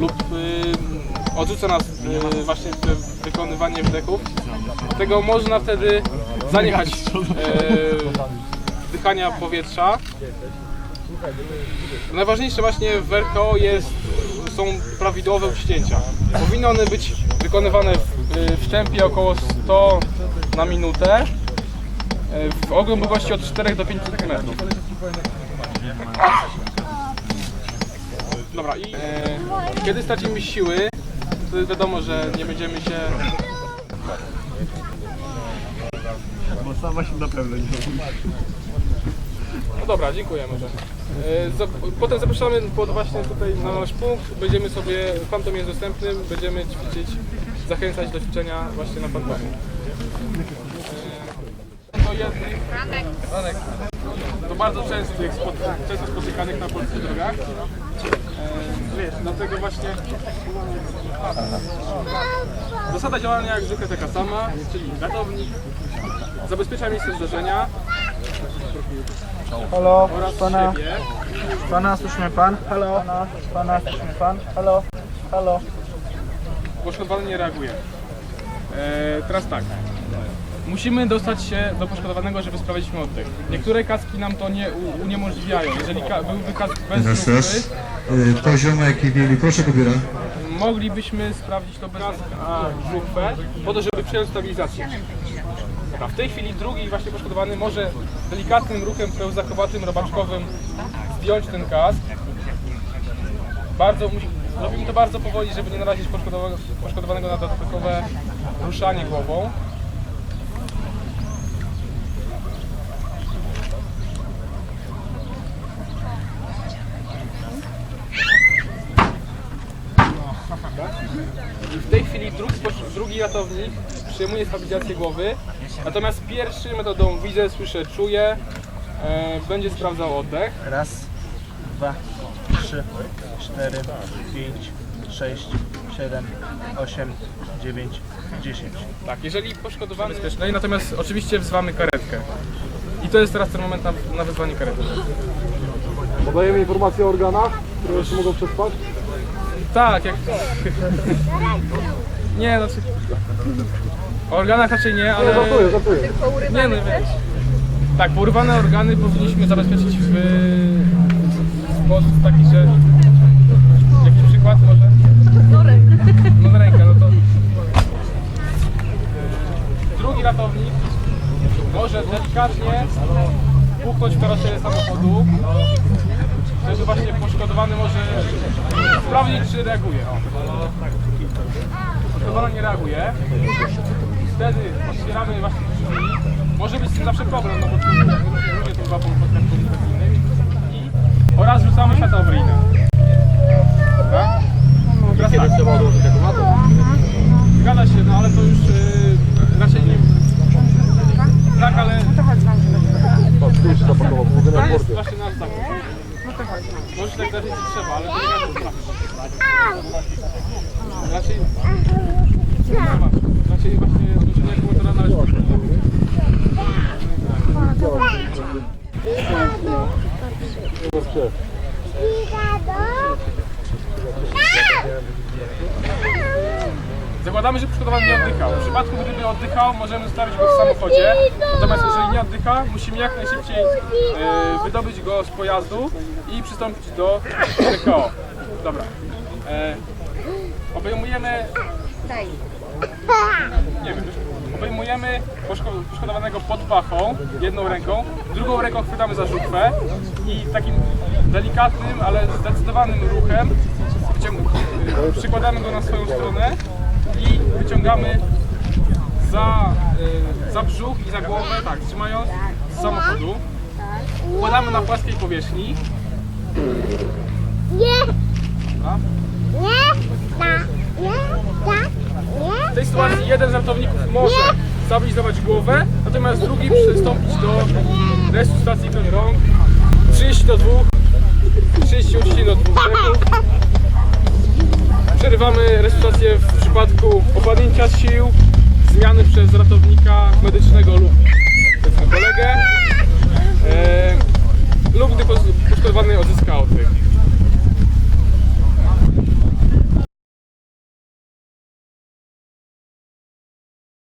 lub y, odrzuca nas y, właśnie wy- wykonywanie wdechów, tego można wtedy zaniechać y, wdychania powietrza. Najważniejsze właśnie w RKO jest, są prawidłowe uścięcia. Powinny one być wykonywane w, y, w tempie około 100 na minutę y, w ogłębiowości od 4 do 5 cm. Dobra, i e, kiedy stracimy siły, to wiadomo, że nie będziemy się. Bo sama się na pewno nie No dobra, dziękujemy. E, za, potem zapraszamy pod właśnie tutaj na nasz punkt. Będziemy sobie, fantom jest dostępny, będziemy ćwiczyć, zachęcać do ćwiczenia właśnie na fantomie. E, to jednych, Ranek. to bardzo częstych, spot- często spotykanych na polskich drogach. Wiesz, dlatego właśnie Zasada działania jak zwykle taka sama, czyli ratownik zabezpiecza miejsce zdarzenia Halo, oraz pana, siebie. pana, słyszy mnie pan? Halo, pana, pana, słyszy mnie pan? Halo, halo. Poszkodowany nie reaguje. E, teraz tak. Musimy dostać się do poszkodowanego, żeby sprawdzić mu oddech. Niektóre kaski nam to nie u, uniemożliwiają. Jeżeli ka- byłby kask bez żuchwy, raz. Y, Poziom jaki mieli, proszę kobiera. moglibyśmy sprawdzić to bez a żuchwę, po to, żeby przyjąć stabilizację. Dobra, w tej chwili drugi właśnie poszkodowany może delikatnym ruchem pełzakowatym, robaczkowym zdjąć ten kask. Bardzo robimy to bardzo powoli, żeby nie narazić poszkodowanego na dodatkowe ruszanie głową. I w tej chwili drugi, drugi ratownik przyjmuje stabilizację głowy, natomiast pierwszy metodą widzę, słyszę, czuję, e, będzie sprawdzał oddech. Raz, dwa, trzy, cztery, pięć, sześć, siedem, osiem, dziewięć, dziesięć. Tak, jeżeli poszkodowany bezpiecznej, natomiast oczywiście wzywamy karetkę. I to jest teraz ten moment na, na wezwanie karetki. Podajemy informacje o organach, które jeszcze mogą przespać. Tak, jak... nie, znaczy... O organach raczej nie, ale... Żartuję, żartuję. Nie no, wiesz. Tak, porwane organy powinniśmy zabezpieczyć w sposób taki, że... Jakiś przykład może? No. No ręka, no to... Drugi ratownik może delikatnie puknąć w karoserę samochodu, żeby właśnie poszkodowany może sprawdzić, czy reaguje. Poszkodowany nie reaguje. Wtedy otwieramy właśnie drzwi. Może być zawsze problem, no bo tu ludzie tu łapą podstęp komunikacyjnym. I oraz rzucamy światło awaryjne. Dobra? Teraz tak. Trzeba odłożyć akumulator. Zgadza się, no ale to już yy, raczej nie... Tak, ale Patrz, tu jeszcze zapakował, mogę to na jest porty. właśnie nasz zakres. Dać, jeśli trzeba, ale to nie sprawdzi. Raczej... Raczej właśnie zrzucenie akumulatora należy Zakładamy, że poszkodowany nie oddychał. W przypadku, gdyby oddychał, możemy zostawić go w samochodzie. Natomiast jeżeli nie oddycha, musimy jak najszybciej e, wydobyć go z pojazdu i przystąpić do TKO. Dobra. E, obejmujemy... Nie wiem. Obejmujemy poszko- poszkodowanego pod pachą, jedną ręką, drugą ręką chwytamy za żuchwę i takim delikatnym, ale zdecydowanym ruchem y, przykładamy go na swoją stronę wyciągamy za, y, za brzuch i za głowę, tak, trzymając z samochodu. Układamy na płaskiej powierzchni. Dobra. W tej sytuacji jeden z ratowników może stabilizować głowę, natomiast drugi przystąpić do resuscytacji rąk. 30 do 2, 30 odcień do 2 wdechów. Przerywamy resuscytację w przypadku opadnięcia sił, zmiany przez ratownika medycznego lub kolegę. E,